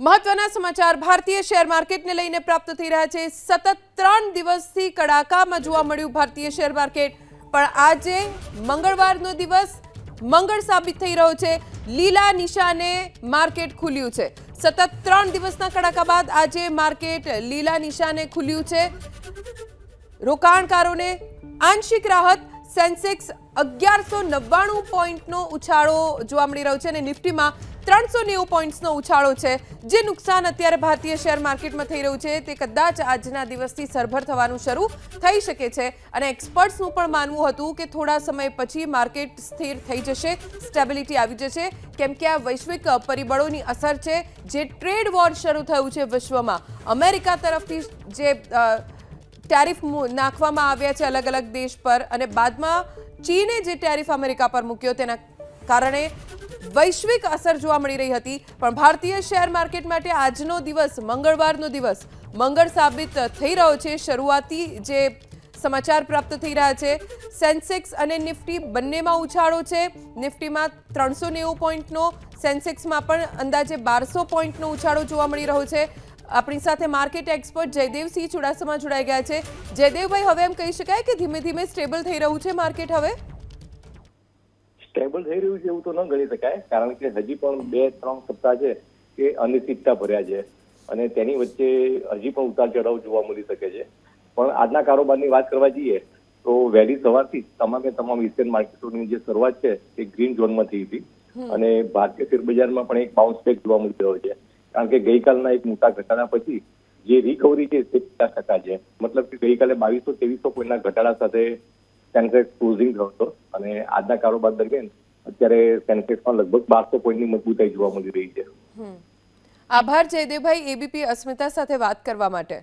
મહત્વના સમાચાર, ભારતીય શેર માર્કેટને લઈને પ્રાપ્ત થઈ રહ્યા છે. સતત ત્રણ દિવસથી કડાકામાં જોવા મળ્યું ભારતીય શેર માર્કેટ. પણ આજે મંગળવારનો દિવસ મંગળ સાબિત થઈ રહ્યો છે. લીલા નિશાને માર્કેટ ખુલ્યું છે. સતત ત્રણ દિવસના કડાકા બાદ આજે માર્કેટ લીલા નિશાને ખુલ્યું છે. રોકાણકારોને આંશિક રાહત સેન્સેક્સ અગિયારસો નવ્વાણું પોઈન્ટનો ઉછાળો જોવા મળી રહ્યો છે અને નિફ્ટીમાં ત્રણસો નેવું પોઈન્ટ્સનો ઉછાળો છે. જે નુકસાન અત્યારે ભારતીય શેર માર્કેટમાં થઈ રહ્યું છે, તે કદાચ આજના દિવસથી સરભર થવાનું શરૂ થઈ શકે છે. અને એક્સપર્ટ્સનું પણ માનવું હતું કે થોડા સમય પછી માર્કેટ સ્થિર થઈ જશે, સ્ટેબિલિટી આવી જશે. કેમ કે આ વૈશ્વિક પરિબળોની અસર છે, જે ટ્રેડ વોર શરૂ થયું છે વિશ્વમાં. અમેરિકા તરફથી જે ટેરિફ નાખવામાં આવ્યા છે અલગ અલગ દેશ પર અને બાદમાં ચીને જે ટેરિફ અમેરિકા પર મૂક્યો તેના કારણે વૈશ્વિક અસર જોવા મળી રહી હતી. પણ ભારતીય શેર માર્કેટ માટે આજનો દિવસ મંગળવારનો દિવસ મંગળ સાબિત થઈ રહ્યો છે. શરૂઆતી જે સમાચાર પ્રાપ્ત થઈ રહ્યા છે, સેન્સેક્સ અને નિફ્ટી બંનેમાં ઉછાળો છે. નિફ્ટીમાં ત્રણસો નેવું પોઈન્ટનો, સેન્સેક્સમાં પણ અંદાજે બારસો પોઈન્ટનો ઉછાળો જોવા મળી રહ્યો છે. આપણી સાથે માર્કેટ એક્સપર્ટ જયદેવસિંહ ચુડાસમા જોડાઈ ગયા છે. જયદેવભાઈ હવે એમ કહી શકાય કે ધીમે ધીમે સ્ટેબલ થઈ રહ્યું છે માર્કેટ હવે? સ્ટેબલ થઈ રહ્યું છે એવું તો ન ગણી શકાય કારણ કે હજી પણ બે ત્રણ સપ્તાહ છે એ અનિશ્ચિતતા ભર્યા છે અને તેની વચ્ચે હજી પણ ઉતાર ચઢાવ જોવા મળી શકે છે. પણ આજના કારોબારની વાત કરવા જઈએ તો વહેલી સવારથી તમામે તમામ એશિયન માર્કેટોની જે શરૂઆત છે એ ગ્રીન ઝોનમાં થઈ હતી. અને ભારતીય શેર બજારમાં પણ એક બાઉન્સ બેક જોવા મળી રહ્યો છે. કારણ કે ગઈકાલના એક મોટા ઘટાડા પછી જે રિકવરી છે તે પચાસ ટકા છે. મતલબ કે ગઈકાલે બાવીસો ત્રેવીસો પોઈન્ટના ઘટાડા સાથે સેન્સેક્સ ક્લોઝિંગ થયો હતો અને આજના કારોબાર દરમિયાન અત્યારે સેન્સેક્સમાં લગભગ બારસો પોઈન્ટની મજબૂતાઈ જોવા મળી રહી છે. આભાર, જયદેવભાઈ એબીપી અસ્મિતા સાથે વાત કરવા માટે.